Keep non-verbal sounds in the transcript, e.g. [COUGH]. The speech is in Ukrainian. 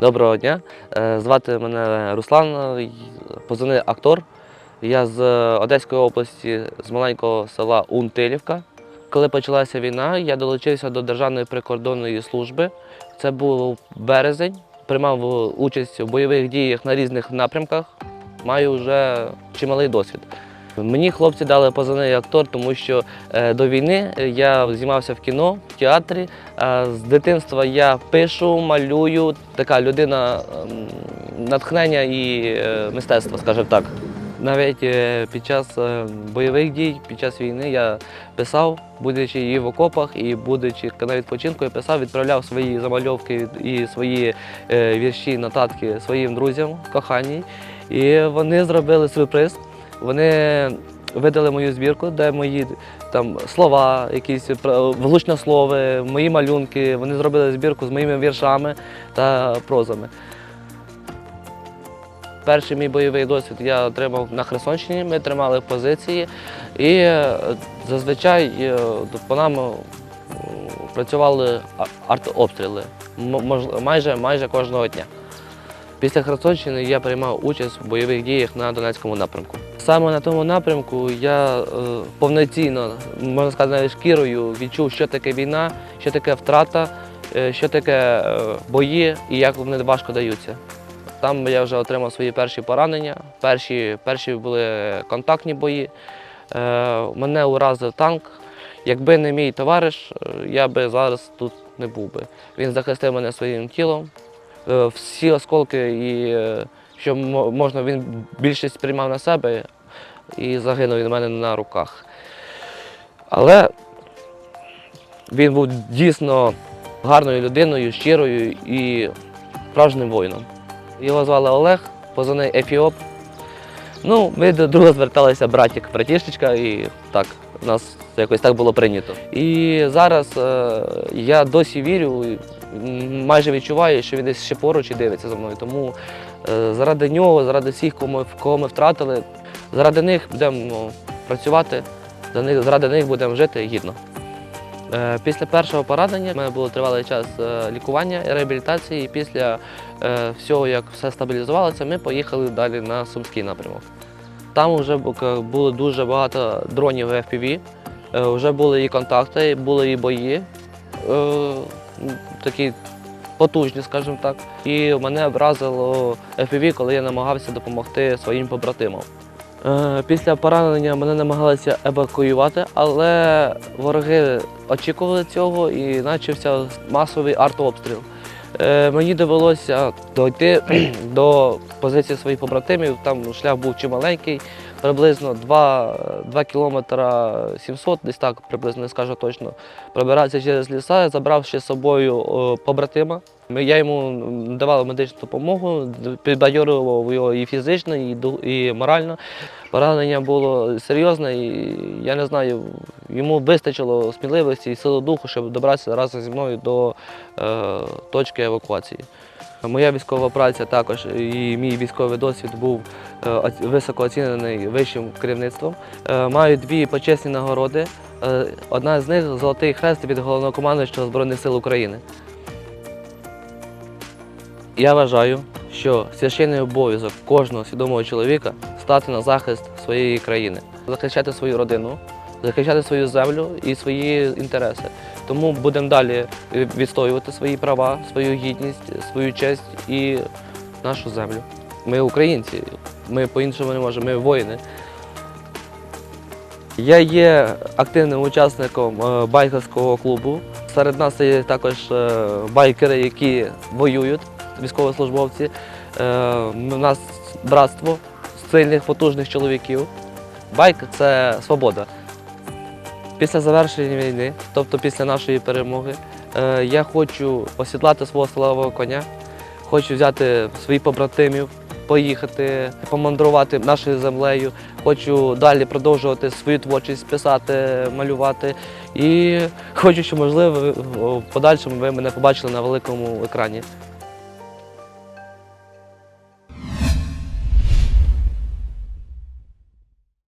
Доброго дня. Е, Звати мене Руслан, позивний актор. Я з Одеської області, з маленького села Унтилівка. Коли почалася війна, я долучився до Державної прикордонної служби. Це був березень. Приймав участь у бойових діях на різних напрямках. Маю вже чималий досвід. Мені хлопці дали позивний актор, тому що е, до війни я знімався в кіно, в театрі. З дитинства я пишу, малюю, така людина ем, натхнення і е, мистецтва, скажімо так. Навіть е, під час е, бойових дій, під час війни я писав, будучи і в окопах, і будучи на відпочинку, я писав, відправляв свої замальовки і свої е, вірші, нотатки своїм друзям, коханій. І вони зробили сюрприз. Вони видали мою збірку, де мої там слова, якісь пр- влучнослови, мої малюнки. Вони зробили збірку з моїми віршами та прозами. Перший мій бойовий досвід я отримав на Херсонщині. Ми тримали позиції, і е, зазвичай е, по нам е, працювали артобстріли майже, майже кожного дня. Після Херсонщини я приймав участь в бойових діях на Донецькому напрямку. Саме на тому напрямку я е, повноцінно, можна сказати, шкірою відчув, що таке війна, що таке втрата, е, що таке е, бої і як вони важко даються. Там я вже отримав свої перші поранення, перші, перші були контактні бої. Мене уразив танк. Якби не мій товариш, я би зараз тут не був би. Він захистив мене своїм тілом. Всі осколки, і, що можна, він більшість приймав на себе і загинув від мене на руках. Але він був дійсно гарною людиною, щирою і справжнім воїном. Його звали Олег, позивний Ефіоп. Ну, ми до друга зверталися братік, братішечка, і так, у нас якось так було прийнято. І зараз е, я досі вірю, майже відчуваю, що він десь ще поруч і дивиться за мною. Тому заради нього, заради всіх, кого ми, втратили, заради них будемо працювати, заради них будемо жити гідно. Е, Після першого поранення в мене було тривалий час е, лікування і реабілітації. І після е, всього, як все стабілізувалося, ми поїхали далі на Сумський напрямок. Там вже було дуже багато дронів FPV, е, вже були і контакти, були і бої, е, такі потужні, скажімо так. І мене вразило FPV, коли я намагався допомогти своїм побратимам. Е, Після поранення мене намагалися евакуювати, але вороги очікували цього і почався масовий артобстріл. Е, Мені довелося дойти [CLEARS THROAT] до позиції своїх побратимів. Там шлях був чималенький, приблизно 2, 2 кілометра 700, десь так приблизно не скажу точно. Пробирався через ліса, забрав ще з собою побратима. Я йому давав медичну допомогу, підбадьорював його і фізично, і, і морально. Поранення було серйозне, і я не знаю, йому вистачило сміливості і сили духу, щоб добратися разом зі мною до е, точки евакуації. Моя військова праця також і мій військовий досвід був е, високо оцінений вищим керівництвом. Е, Маю дві почесні нагороди. Е, Одна з них золотий хрест від головнокомандуючого Збройних сил України. Я вважаю, що священний обов'язок кожного свідомого чоловіка стати на захист своєї країни, захищати свою родину, захищати свою землю і свої інтереси. Тому будемо далі відстоювати свої права, свою гідність, свою честь і нашу землю. Ми українці, ми по-іншому не можемо, ми воїни. Я є активним учасником е, байкерського клубу. Серед нас є також е, байкери, які воюють, військовослужбовці. Е, У нас братство сильних, потужних чоловіків. Байк це свобода. Після завершення війни, тобто після нашої перемоги, е, я хочу осідлати свого славого коня, хочу взяти своїх побратимів, поїхати, помандрувати нашою землею. Хочу далі продовжувати свою творчість, писати, малювати. І хочу, щоб можливо в подальшому ви мене побачили на великому екрані.